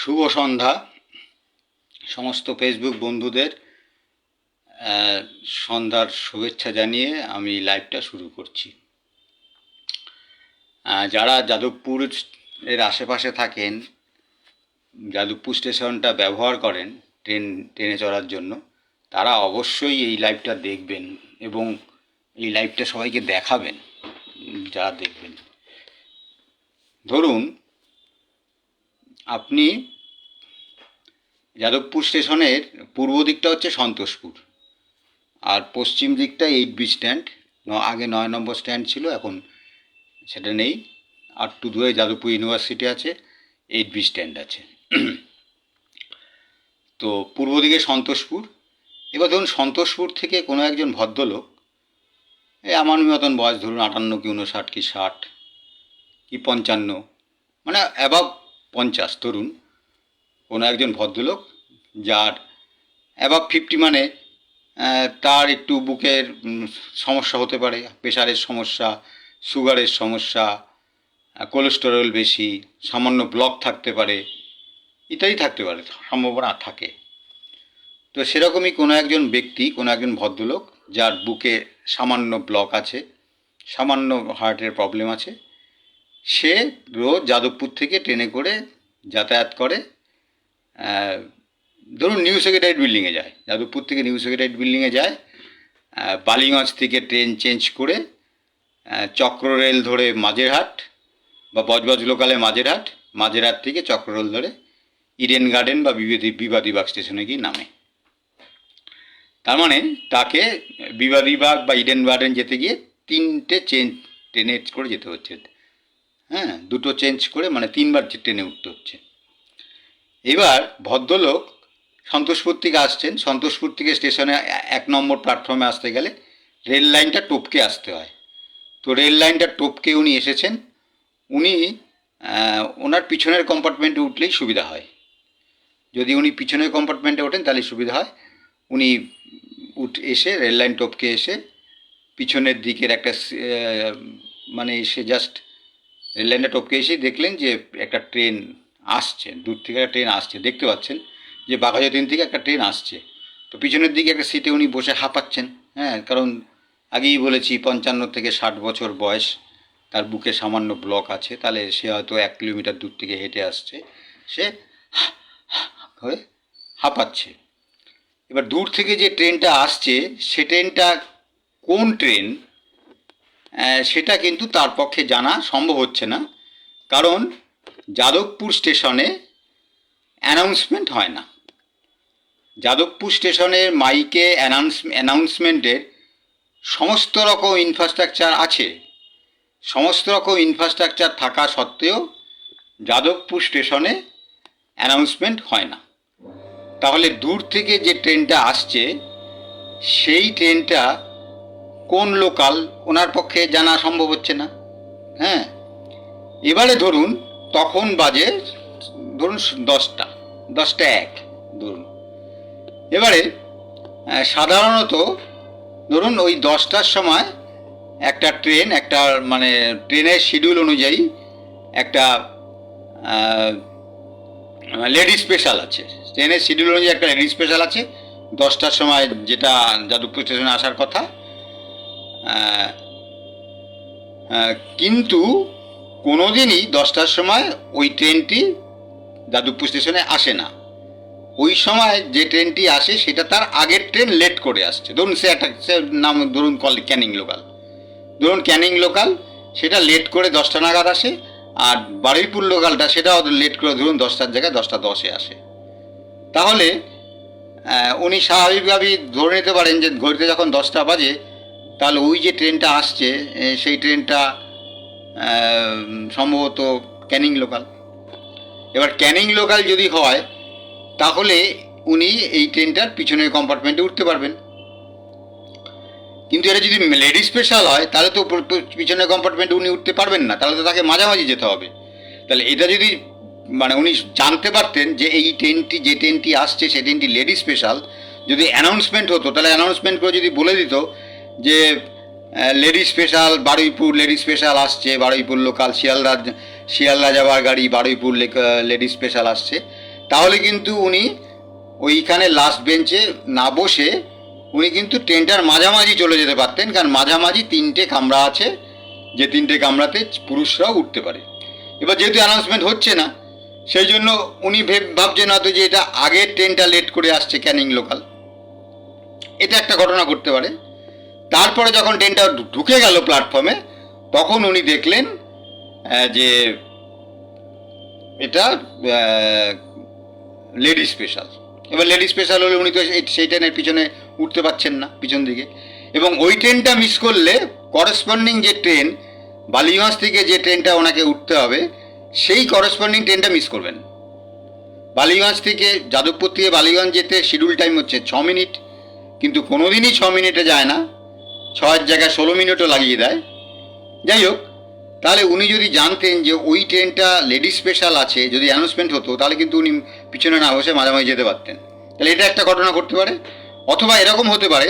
শুভ সন্ধ্যা। সমস্ত ফেসবুক বন্ধুদের সন্ধ্যার শুভেচ্ছা জানিয়ে আমি লাইভটা শুরু করছি। যারা যাদবপুর এর আশেপাশে থাকেন, যাদবপুর স্টেশনটা ব্যবহার করেন ট্রেন, ট্রেনে চড়ার জন্য, তারা অবশ্যই এই লাইভটা দেখবেন এবং এই লাইভটা সবাইকে দেখাবেন, যারা দেখবেন। ধরুন আপনি যাদবপুর স্টেশনের পূর্ব দিকটা হচ্ছে সন্তোষপুর, আর পশ্চিম দিকটা এইট বি স্ট্যান্ড আগে নয় নম্বর স্ট্যান্ড ছিল, এখন সেটা নেই। আর টু দুয়ে যাদবপুর ইউনিভার্সিটি আছে এইট বি স্ট্যান্ড আছে। তো পূর্ব দিকে সন্তোষপুর, এবার ধরুন সন্তোষপুর থেকে কোনো একজন ভদ্রলোক, এই আমার মতন বয়স ধরুন আটান্ন কি উনষাট কি ষাট, কি পঞ্চান্ন মানে অ্যাবাভ পঞ্চাশ তরুণ কোনো একজন ভদ্রলোক যার অ্যাবাভ ফিফটি মানে তার একটু বুকের সমস্যা হতে পারে, প্রেশারের সমস্যা, সুগারের সমস্যা কোলেস্টেরল বেশি, সামান্য ব্লক থাকতে পারে, ইত্যাদি থাকতে পারে সম্ভাবনা থাকে। তো সেরকমই কোনো একজন ব্যক্তি, কোনো একজন ভদ্রলোক যার বুকে সামান্য ব্লক আছে, সামান্য হার্টের প্রবলেম আছে সে রোজ যাদবপুর থেকে ট্রেনে করে যাতায়াত করে ধরুন নিউ সেক্রেটারি বিল্ডিংয়ে যায়, যাদবপুর থেকে নিউ সেক্রেটারি বিল্ডিংয়ে যায় বালিগঞ্জ থেকে ট্রেন চেঞ্জ করে চক্র রেল ধরে মাঝেরহাট বা বজবজ লোকালে মাঝেরহাট মাঝেরহাট থেকে চক্র রেল ধরে ইডেন গার্ডেন বা বিবাদী বিবাদীবাগ স্টেশনে গিয়ে নামে। তার মানে তাকে বিবাদীবাগ বা ইডেন গার্ডেন যেতে গিয়ে তিনটে চেঞ্জ ট্রেনে করে যেতে হচ্ছে। হ্যাঁ দুটো চেঞ্জ করে মানে তিনবার ট্রেনে উঠতে হচ্ছে। এবার ভদ্রলোক সন্তোষপুর থেকে আসছেন। সন্তোষপুর থেকে স্টেশনে এক নম্বর প্ল্যাটফর্মে আসতে গেলে রেল লাইনটা টপকে আসতে হয়। তো রেল লাইনটা টপকে উনি এসেছেন। উনি ওনার পিছনের কম্পার্টমেন্টে উঠলেই সুবিধা হয়। যদি উনি পিছনের কম্পার্টমেন্টে ওঠেন, তাহলে সুবিধা হয়। উনি উঠ, এসে রেল লাইন টপকে এসে পিছনের দিকের একটা মানে এসে জাস্ট রেল লাইনটা টপকে এসে দেখলেন যে একটা ট্রেন আসছে, দূর থেকে একটা ট্রেন আসছে, দেখতে পাচ্ছেন যে বাঘাযতীন থেকে একটা ট্রেন আসছে। তো পিছনের দিকে একটা সিটে উনি বসে হাঁপাচ্ছেন হ্যাঁ কারণ আগেই বলেছি পঞ্চান্ন থেকে ষাট বছর বয়স, তার বুকে সামান্য ব্লক আছে, তাহলে সে হয়তো এক কিলোমিটার দূর থেকে হেঁটে আসছে, সে হয়ে হাঁপাচ্ছে। এবার দূর থেকে যে ট্রেনটা আসছে, সে ট্রেনটা কোন ট্রেন? সেটা কিন্তু তার পক্ষে জানা সম্ভব হচ্ছে না। কারণ যাদবপুর স্টেশনে অ্যানাউন্সমেন্ট হয় না। যাদবপুর স্টেশনের মাইকে অ্যানাউন্স অ্যানাউন্সমেন্টের সমস্ত রকম ইনফ্রাস্ট্রাকচার আছে। সমস্ত রকম ইনফ্রাস্ট্রাকচার থাকা সত্ত্বেও যাদবপুর স্টেশনে অ্যানাউন্সমেন্ট হয় না। তাহলে দূর থেকে যে ট্রেনটা আসছে, সেই ট্রেনটা কোন লোকাল ওনার পক্ষে জানা সম্ভব হচ্ছে না। হ্যাঁ? এবারে ধরুন, তখন বাজে, ধরুন দশটা দশটা এক, ধরুন। এবারে সাধারণত ধরুন ওই দশটার সময় একটা ট্রেন, একটা মানে ট্রেনের শিডিউল অনুযায়ী একটা লেডি স্পেশাল আছে। ট্রেনের শিডিউল অনুযায়ী একটা লেডি স্পেশাল আছে। দশটার সময় যেটা যাদবপুর স্টেশনে আসার কথা। কিন্তু কোনো দিনই দশটার সময় ওই ট্রেনটি যাদবপুর স্টেশনে আসে না। ওই সময় যে ট্রেনটি আসে, সেটা তার আগের ট্রেন লেট করে আসছে। ধরুন, সে একটা, সে নাম, ধরুন কল ক্যানিং লোকাল ধরুন ক্যানিং লোকাল সেটা লেট করে দশটা নাগাদ আসে, আর বারুইপুর লোকালটা, সেটাও লেট করে, ধরুন, দশটার জায়গায় দশটা দশে আসে। তাহলে উনি স্বাভাবিকভাবেই ধরে নিতে পারেন যে, ঘড়িতে যখন দশটা বাজে তাহলে ওই যে ট্রেনটা আসছে সেই ট্রেনটা সম্ভবত ক্যানিং লোকাল। এবার ক্যানিং লোকাল যদি হয়, তাহলে উনি এই ট্রেনটার পিছনের কম্পার্টমেন্টে উঠতে পারবেন। কিন্তু এটা যদি লেডি স্পেশাল হয়, তাহলে তো পিছনের কম্পার্টমেন্টে উনি উঠতে পারবেন না, তাহলে তো তাকে মাঝামাঝি যেতে হবে। তাহলে এটা যদি মানে উনি জানতে পারতেন যে এই ট্রেনটি, যে ট্রেনটি আসছে সেই ট্রেনটি লেডি স্পেশাল যদি অ্যানাউন্সমেন্ট হতো, তাহলে অ্যানাউন্সমেন্ট করে যদি বলে দিত যে lady special Baruipur lady special আসছে, বারুইপুর লোকাল শিয়ালদা শিয়ালদা যাওয়ার গাড়ি বারুইপুর লেডি স্পেশাল আসছে। তাহলে কিন্তু উনি ওইখানে লাস্ট বেঞ্চে না বসে উনি কিন্তু ট্রেনটার মাঝামাঝি চলে যেতে পারতেন, কারণ মাঝামাঝি তিনটে কামরা আছে, যে তিনটে কামরাতে পুরুষরাও উঠতে পারে। এবার যেহেতু অ্যানাউন্সমেন্ট হচ্ছে না, সেই জন্য উনি ভেব- ভাবছেন হয়তো যে এটা আগের ট্রেনটা লেট করে আসছে ক্যানিং লোকাল এটা একটা ঘটনা ঘটতে পারে। তারপরে যখন ট্রেনটা ঢুকে গেল প্ল্যাটফর্মে তখন উনি দেখলেন যে এটা লেডি স্পেশাল এবার লেডি স্পেশাল হলে উনি তো সেই ট্রেনের পিছনে উঠতে পারছেন না, পিছন দিকে। এবং ওই ট্রেনটা মিস করলে করসপন্ডিং যে ট্রেন, বালিগঞ্জ থেকে যে ট্রেনটা ওনাকে উঠতে হবে, সেই করসপন্ডিং ট্রেনটা মিস করবেন। বালিগঞ্জ থেকে যাদবপুর থেকে বালিগঞ্জ যেতে শিডিউল টাইম হচ্ছে ছ মিনিট, কিন্তু কোনোদিনই ছ মিনিটে যায় না। ছয়ের জায়গায় ষোলো মিনিটও লাগিয়ে দেয়। যাই হোক, তাহলে উনি যদি জানতেন যে ওই ট্রেনটা লেডি স্পেশাল আছে, যদি অ্যানাউন্সমেন্ট হতো, তাহলে কিন্তু উনি পিছনে না বসে মাঝামাঝি যেতে পারতেন। তাহলে এটা একটা ঘটনা ঘটতে পারে। অথবা এরকম হতে পারে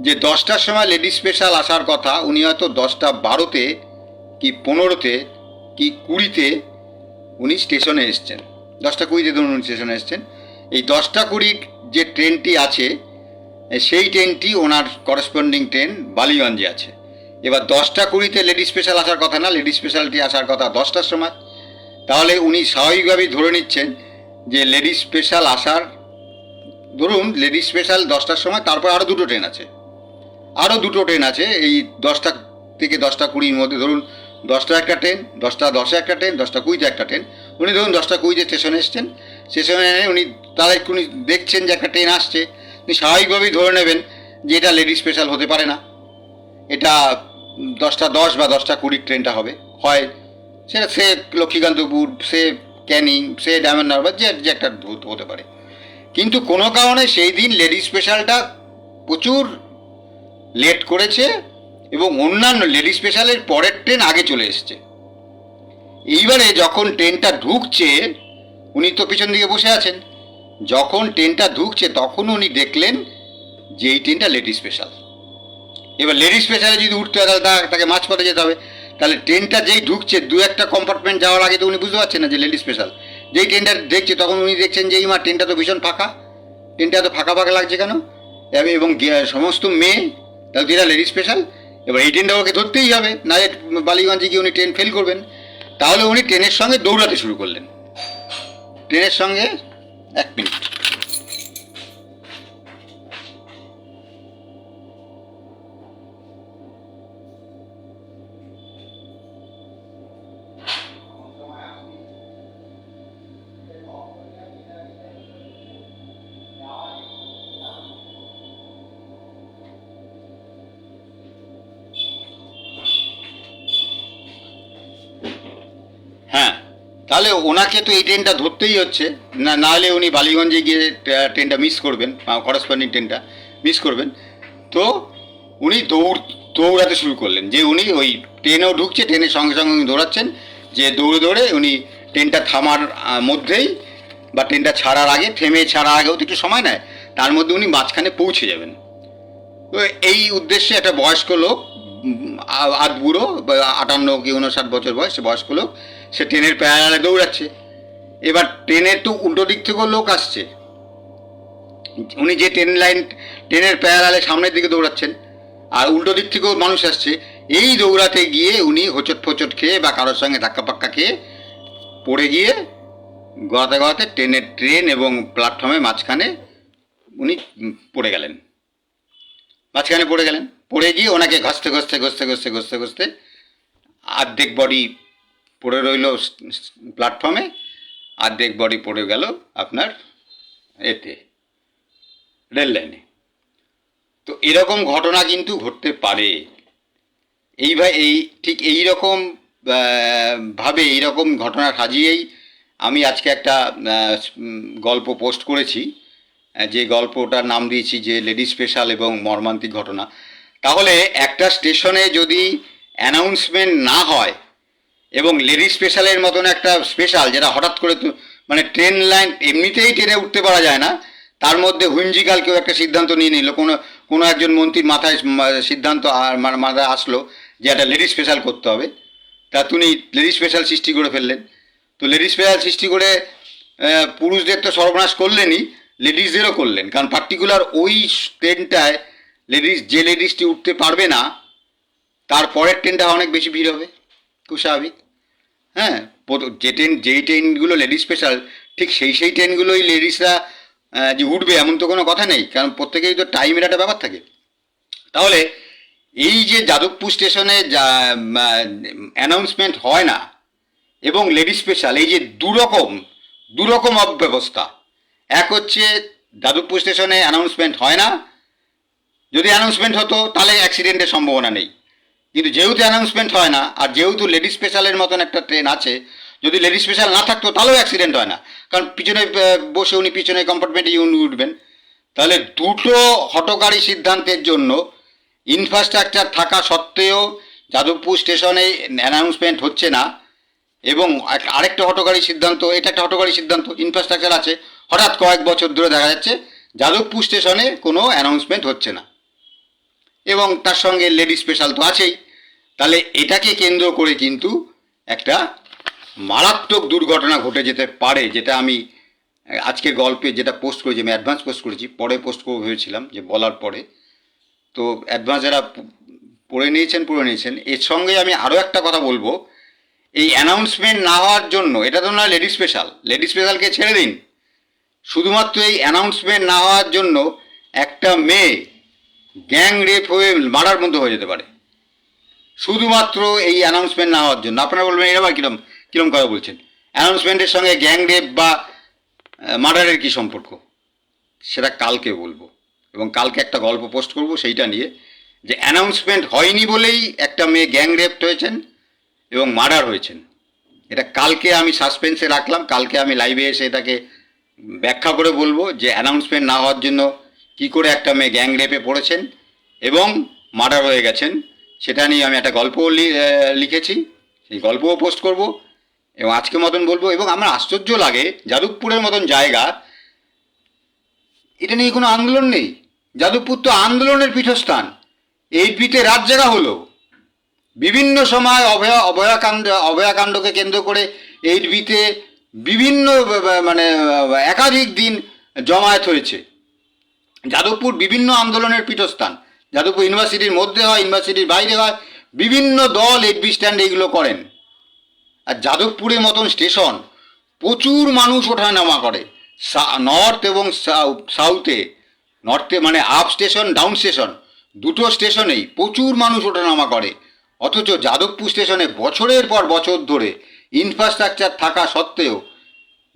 যে দশটার সময় লেডি স্পেশাল আসার কথা উনি হয়তো দশটা বারোতে কি পনেরোতে কি কুড়িতে উনি স্টেশনে এসছেন। দশটা কুড়িতে ধরুন উনি স্টেশনে এসছেন। এই দশটা কুড়ির যে ট্রেনটি আছে সেই ট্রেনটি ওনার করসপন্ডিং ট্রেন বালিগঞ্জে আছে। এবার দশটা কুড়িতে লেডি স্পেশাল আসার কথা না লেডি স্পেশালটি আসার কথা দশটার সময়। তাহলে উনি স্বাভাবিকভাবেই ধরে নিচ্ছেন যে লেডি স্পেশাল আসার, ধরুন লেডি স্পেশাল দশটার সময়, তারপর আরও দুটো ট্রেন আছে। আরও দুটো ট্রেন আছে, এই দশটা থেকে দশটা কুড়ির মধ্যে, ধরুন দশটা একটা ট্রেন, দশটা দশে একটা ট্রেন, দশটা কুড়িতে একটা ট্রেন। উনি ধরুন দশটা কুড়িতে স্টেশনে এসছেন। স্টেশনে উনি তারা একটু দেখছেন যে একটা ট্রেন আসছে। উনি স্বাভাবিকভাবেই ধরে নেবেন যে এটা লেডি স্পেশাল হতে পারে না। এটা দশটা দশ বা দশটা কুড়ির ট্রেনটা হবে। হয় সেটা সে লক্ষ্মীকান্তপুর, সে ক্যানিং, সে ডায়মন্ড হারবার যে যে একটা হতে পারে। কিন্তু কোনো কারণে সেই দিন লেডি স্পেশালটা প্রচুর লেট করেছে এবং অন্যান্য লেডি স্পেশালের পরের ট্রেন আগে চলে এসছে। এইবারে যখন ট্রেনটা ঢুকছে, উনি তো পিছন দিকে বসে আছেন। যখন ট্রেনটা ঢুকছে তখন উনি দেখলেন যে এই ট্রেনটা লেডি স্পেশাল। এবার লেডি স্পেশালে যদি উঠতে হয়, তাহলে তা- তাকে মাঝপথে যেতে হবে। তাহলে ট্রেনটা যেই ঢুকছে, দু একটা কম্পার্টমেন্ট যাওয়ার আগে তো উনি বুঝতে পারছেন না যে লেডি স্পেশাল। যেই ট্রেনটা দেখছে, তখন উনি দেখছেন যে, এই মা, ট্রেনটা তো ভীষণ ফাঁকা। ট্রেনটা তো ফাঁকা ফাঁকা লাগছে কেন? এব- সমস্ত মেয়ে, তাহলে যেটা লেডি স্পেশাল। এবার এই ট্রেনটা ওকে ধরতেই হবে, না বালিগঞ্জে গিয়ে উনি ট্রেন ফেল করবেন। তাহলে উনি ট্রেনের সঙ্গে দৌড়াতে শুরু করলেন। ট্রেনের সঙ্গে এক মিনিট। তাহলে ওনাকে তো এই ট্রেনটা ধরতেই হচ্ছে। না নাহলে উনি বালিগঞ্জে গিয়ে ট্রেনটা মিস করবেন করসপন্ডিং ট্রেনটা মিস করবেন। তো উনি দৌড়, দৌড়াতে শুরু করলেন। যে উনি ওই ট্রেনেও ঢুকছে ট্রেনের সঙ্গে সঙ্গে উনি দৌড়াচ্ছেন। যে দৌড়ে দৌড়ে উনি ট্রেনটা থামার মধ্যেই বা ট্রেনটা ছাড়ার আগে, থেমে ছাড়ার আগেও তো একটু সময় নেয়, তার মধ্যে উনি মাঝখানে পৌঁছে যাবেন। তো এই উদ্দেশ্যে একটা বয়স্ক লোক আধ বুড়ো আটান্ন কি উনষাট বছর বয়স বয়স্ক লোক সে ট্রেনের প্যারালে দৌড়াচ্ছে এবার ট্রেনের তো উল্টো দিক থেকেও লোক আসছে। উনি যে ট্রেন লাইন, ট্রেনের প্যারালে সামনের দিকে দৌড়াচ্ছেন, আর উল্টো দিক থেকেও মানুষ আসছে, এই দৌড়াতে গিয়ে উনি হোঁচট ফোচট খেয়ে বা কারোর সঙ্গে ধাক্কা পাক্কা খেয়ে পড়ে গিয়ে গড়াতে গড়াতে ট্রেনের ট্রেন এবং প্ল্যাটফর্মের মাঝখানে উনি পড়ে গেলেন। মাঝখানে পড়ে গেলেন। পড়ে গিয়ে ওনাকে ঘসতে ঘষতে ঘষতে ঘষতে ঘষতে ঘষতে আর্ধেক বডি পড়ে রইল প্ল্যাটফর্মে আর্ধেক বডি পড়ে গেল আপনার এতে রেল লাইনে তো এরকম ঘটনা কিন্তু ঘটতে পারে। এই ভাই, এই, ঠিক এই রকম ভাবে এইরকম ঘটনা সাজিয়েই আমি আজকে একটা গল্প পোস্ট করেছি। যে গল্পটার নাম দিয়েছি যে লেডি স্পেশাল এবং মর্মান্তিক ঘটনা। তাহলে একটা স্টেশনে যদি অ্যানাউন্সমেন্ট না হয় এবং লেডি স্পেশালের মতন একটা স্পেশাল যেটা হঠাৎ করে মানে ট্রেন লাইন এমনিতেই ট্রেনে উঠতে পারা যায় না। তার মধ্যে হুঞ্জিকাল কেউ একটা সিদ্ধান্ত নিয়ে নিল। কোনো কোনো একজন মন্ত্রীর মাথায় সিদ্ধান্ত মাথায় আসলো যে একটা লেডি স্পেশাল করতে হবে। তা তিনি লেডি স্পেশাল সৃষ্টি করে ফেললেন। তো লেডি স্পেশাল সৃষ্টি করে পুরুষদের তো সর্বনাশ করলেনই লেডিসদেরও করলেন। কারণ পার্টিকুলার ওই ট্রেনটায় লেডিস যে লেডিসটি উঠতে পারবে না, তার পরের ট্রেনটা অনেক বেশি ভিড় হবে। খুব স্বাভাবিক। হ্যাঁ যে ট্রেন যেই ট্রেনগুলো লেডিস স্পেশাল ঠিক সেই সেই ট্রেনগুলোই লেডিসরা যে উঠবে এমন তো কোনো কথা নেই, কারণ প্রত্যেকেই তো টাইমের একটা ব্যাপার থাকে। তাহলে এই যে যাদবপুর স্টেশনে যা অ্যানাউন্সমেন্ট হয় না, এবং লেডিস স্পেশাল এই যে দুরকম দুরকম অব্যবস্থা, এক হচ্ছে যাদবপুর স্টেশনে অ্যানাউন্সমেন্ট হয় না, যদি অ্যানাউন্সমেন্ট হতো, তাহলে অ্যাক্সিডেন্টের সম্ভাবনা নেই। কিন্তু যেহেতু অ্যানাউন্সমেন্ট হয় না, আর যেহেতু লেডি স্পেশালের মতন একটা ট্রেন আছে, যদি লেডি স্পেশাল না থাকতো তাহলেও অ্যাক্সিডেন্ট হয় না। কারণ পিছনে বসে উনি পিছনে কম্পার্টমেন্টে উনি উঠবেন। তাহলে দুটো হটকারী সিদ্ধান্তের জন্য ইনফ্রাস্ট্রাকচার থাকা সত্ত্বেও যাদবপুর স্টেশনে অ্যানাউন্সমেন্ট হচ্ছে না, এবং আরেকটা হটকারী সিদ্ধান্ত, এটা একটা হটকারী সিদ্ধান্ত ইনফ্রাস্ট্রাকচার আছে। হঠাৎ কয়েক বছর ধরে দেখা যাচ্ছে, যাদবপুর স্টেশনে কোনো অ্যানাউন্সমেন্ট হচ্ছে না। এবং তার সঙ্গে লেডি স্পেশাল তো আছেই। তাহলে এটাকে কেন্দ্র করে কিন্তু একটা মারাত্মক দুর্ঘটনা ঘটে যেতে পারে, যেটা আমি আজকের গল্পে যেটা পোস্ট করেছি, আমি অ্যাডভান্স পোস্ট করেছি, পরে পোস্ট করব ভেবেছিলাম যে বলার পরে। তো অ্যাডভান্স যারা পড়ে নিয়েছেন পড়ে নিয়েছেন, এর সঙ্গে আমি আরও একটা কথা বলব। এই অ্যানাউন্সমেন্ট না হওয়ার জন্য, এটা তো না লেডি স্পেশাল, লেডি স্পেশালকে ছেড়ে দিন। শুধুমাত্র এই অ্যানাউন্সমেন্ট না হওয়ার জন্য একটা মেয়ে গ্যাং রেপ হয়ে মারার মধ্যে হয়ে যেতে পারে। শুধুমাত্র এই অ্যানাউন্সমেন্ট না হওয়ার জন্য। আপনারা বলবেন এরকম আর কিরম কিরম কথা বলছেন? অ্যানাউন্সমেন্টের সঙ্গে গ্যাং রেপ বা মার্ডারের কী সম্পর্ক? সেটা কালকে বলব। এবং কালকে একটা গল্প পোস্ট করব সেইটা নিয়ে। যে অ্যানাউন্সমেন্ট হয়নি বলেই একটা মেয়ে গ্যাং রেপড হয়েছেন এবং মার্ডার হয়েছেন। এটা কালকে আমি সাসপেন্সে রাখলাম। কালকে আমি লাইভে এসে এটাকে ব্যাখ্যা করে বলব যে অ্যানাউন্সমেন্ট না হওয়ার জন্য কি করে একটা মেয়ে গ্যাং রেপে পড়েছেন এবং মার্ডার হয়ে গেছেন, সেটা নিয়ে আমি একটা গল্পও লিখেছি। সেই গল্পও পোস্ট করব এবং আজকে মতন বলব এবং আমার আশ্চর্য লাগে, যাদবপুরের মতন জায়গা, এটা নিয়ে কোনো আন্দোলন নেই। যাদবপুর তো আন্দোলনের পীঠস্থান। এই পিঠে রাত জায়গা হলো। বিভিন্ন সময় অভয়া, অভয়াকাণ্ড, অভয়াকাণ্ডকে কেন্দ্র করে এই বিতে বিভিন্ন মানে একাধিক দিন জমায়েত হয়েছে। যাদবপুর বিভিন্ন আন্দোলনের পীঠস্থান। যাদবপুর ইউনিভার্সিটির মধ্যে হয়, ইউনিভার্সিটির বাইরে হয়, বিভিন্ন দল এডবি স্ট্যান্ড এইগুলো করেন। আর যাদবপুরের মতন স্টেশন প্রচুর মানুষ ওঠা নামা করে। নর্থ এবং সাউ- সাউথে। নর্থে মানে আপ স্টেশন, ডাউন স্টেশন। দুটো স্টেশনেই প্রচুর মানুষ ওঠানামা করে। অথচ যাদবপুর স্টেশনে বছরের পর বছর ধরে ইনফ্রাস্ট্রাকচার থাকা সত্ত্বেও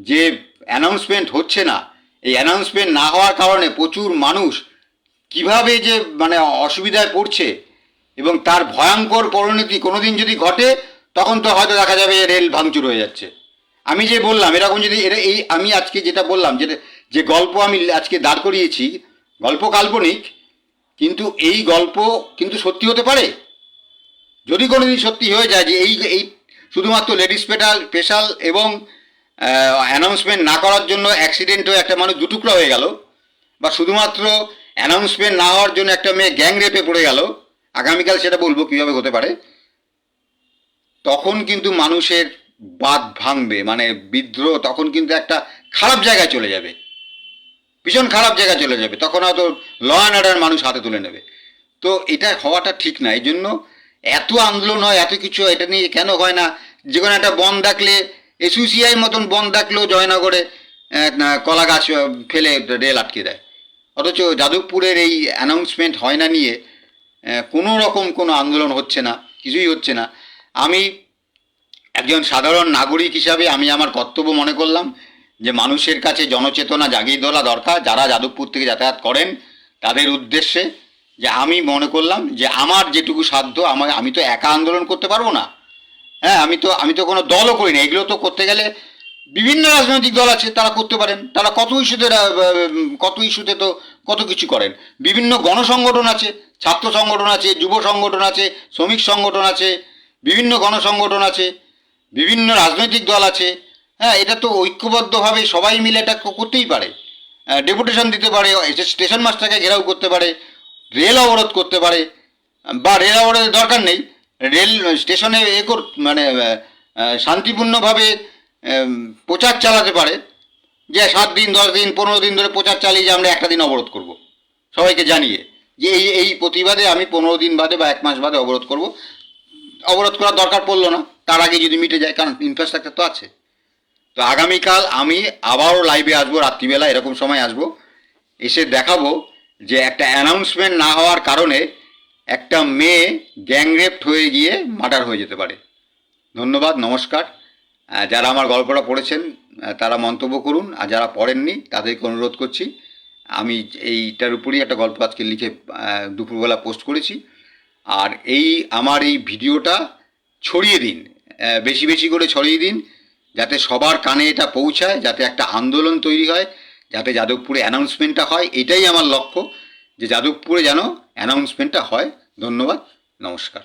যে অ্যানাউন্সমেন্ট হচ্ছে না এই অ্যানাউন্সমেন্ট না হওয়ার কারণে প্রচুর মানুষ কীভাবে যে মানে অসুবিধায় পড়ছে এবং তার ভয়ঙ্কর পরিণতি কোনো দিন যদি ঘটে, তখন তো হয়তো দেখা যাবে রেল ভাঙচুর হয়ে যাচ্ছে। আমি যে বললাম, এরকম যদি এটা এই, আমি আজকে যেটা বললাম যেটা যে গল্প আমি আজকে দাঁড় করিয়েছি, গল্প কাল্পনিক, কিন্তু এই গল্প কিন্তু সত্যি হতে পারে? যদি কোনো দিন সত্যি হয়ে যায় যে এই এই শুধুমাত্র লেডিস স্পেশাল স্পেশাল এবং অ্যানাউন্সমেন্ট না করার জন্য অ্যাক্সিডেন্ট হয়ে একটা মানুষ দুটুকরা হয়ে গেল। বা শুধুমাত্র অ্যানাউন্সমেন্ট না হওয়ার জন্য একটা মেয়ে গ্যাং রেপে পড়ে গেল। আগামীকাল সেটা বলব কীভাবে হতে পারে। তখন কিন্তু মানুষের বাদ ভাঙবে মানে বিদ্রোহ তখন কিন্তু একটা খারাপ জায়গায় চলে যাবে। ভীষণ খারাপ জায়গায় চলে যাবে। তখন হয়তো ল অ্যান্ড অর্ডার মানুষ হাতে তুলে নেবে। তো এটা হওয়াটা ঠিক না। এই জন্য এত আন্দোলন হয়, এত কিছু এটা নিয়ে কেন হয় না? যে কোনো একটা বন ডাকলে এসইউসিআই মতন বন ডাকলেও জয়নগরে কলা গাছ ফেলে রেল আটকে দেয়। অথচ যাদবপুরের এই অ্যানাউন্সমেন্ট হয় না নিয়ে কোনো রকম কোনো আন্দোলন হচ্ছে না, কিছুই হচ্ছে না। আমি একজন সাধারণ নাগরিক হিসাবে আমি আমার কর্তব্য মনে করলাম যে মানুষের কাছে জনচেতনা জাগিয়ে তোলা দরকার, যারা যাদবপুর থেকে যাতায়াত করেন তাদের উদ্দেশ্যে। যে আমি মনে করলাম যে আমার যেটুকু সাধ্য আমার আমি তো একা আন্দোলন করতে পারব না। হ্যাঁ আমি তো আমি তো কোনো দলও করি না এগুলো তো করতে গেলে বিভিন্ন রাজনৈতিক দল আছে, তারা করতে পারেন। তারা কত ইস্যুতে কত ইস্যুতে তো কত কিছু করেন। বিভিন্ন গণসংগঠন আছে, ছাত্র সংগঠন আছে, যুব সংগঠন আছে, শ্রমিক সংগঠন আছে, বিভিন্ন গণসংগঠন আছে, বিভিন্ন রাজনৈতিক দল আছে। হ্যাঁ এটা তো ঐক্যবদ্ধভাবে সবাই মিলে এটা করতেই পারে। ডেপুটেশন দিতে পারে স্টেশন মাস্টারকে ঘেরাও করতে পারে, রেল অবরোধ করতে পারে, বা রেল অবরোধের দরকার নেই। রেল স্টেশনে এ কর মানে শান্তিপূর্ণভাবে প্রচার চালাতে পারে। যে সাত দিন, দশ দিন, পনেরো দিন ধরে প্রচার চালিয়ে যে আমরা একটা দিন অবরোধ করব। সবাইকে জানিয়ে যে এই এই প্রতিবাদে আমি পনেরো দিন বাদে বা এক মাস বাদে অবরোধ করব। অবরোধ করার দরকার পড়ল না, তার আগে যদি মিটে যায়, কারণ ইনফ্রাস্ট্রাকচার তো আছে। তো আগামীকাল আমি আবারও লাইভে আসব, রাত্রিবেলা এরকম সময় আসব। এসে দেখাবো যে একটা অ্যানাউন্সমেন্ট না হওয়ার কারণে একটা মেয়ে গ্যাংরেপড হয়ে গিয়ে মার্ডার হয়ে যেতে পারে। ধন্যবাদ, নমস্কার। যারা আমার গল্পটা পড়েছেন তারা মন্তব্য করুন, আর যারা পড়েননি, তাদেরকে অনুরোধ করছি। আমি এইটার উপরেই একটা গল্প আজকে লিখে দুপুরবেলা পোস্ট করেছি। আর এই, আমার এই ভিডিওটা ছড়িয়ে দিন বেশি বেশি করে ছড়িয়ে দিন, যাতে সবার কানে এটা পৌঁছায়, যাতে একটা আন্দোলন তৈরি হয়, যাতে যাদবপুরে অ্যানাউন্সমেন্টটা হয়, এটাই আমার লক্ষ্য। যে যাদবপুরে যেন অ্যানাউন্সমেন্টটা হয় ধন্যবাদ নমস্কার।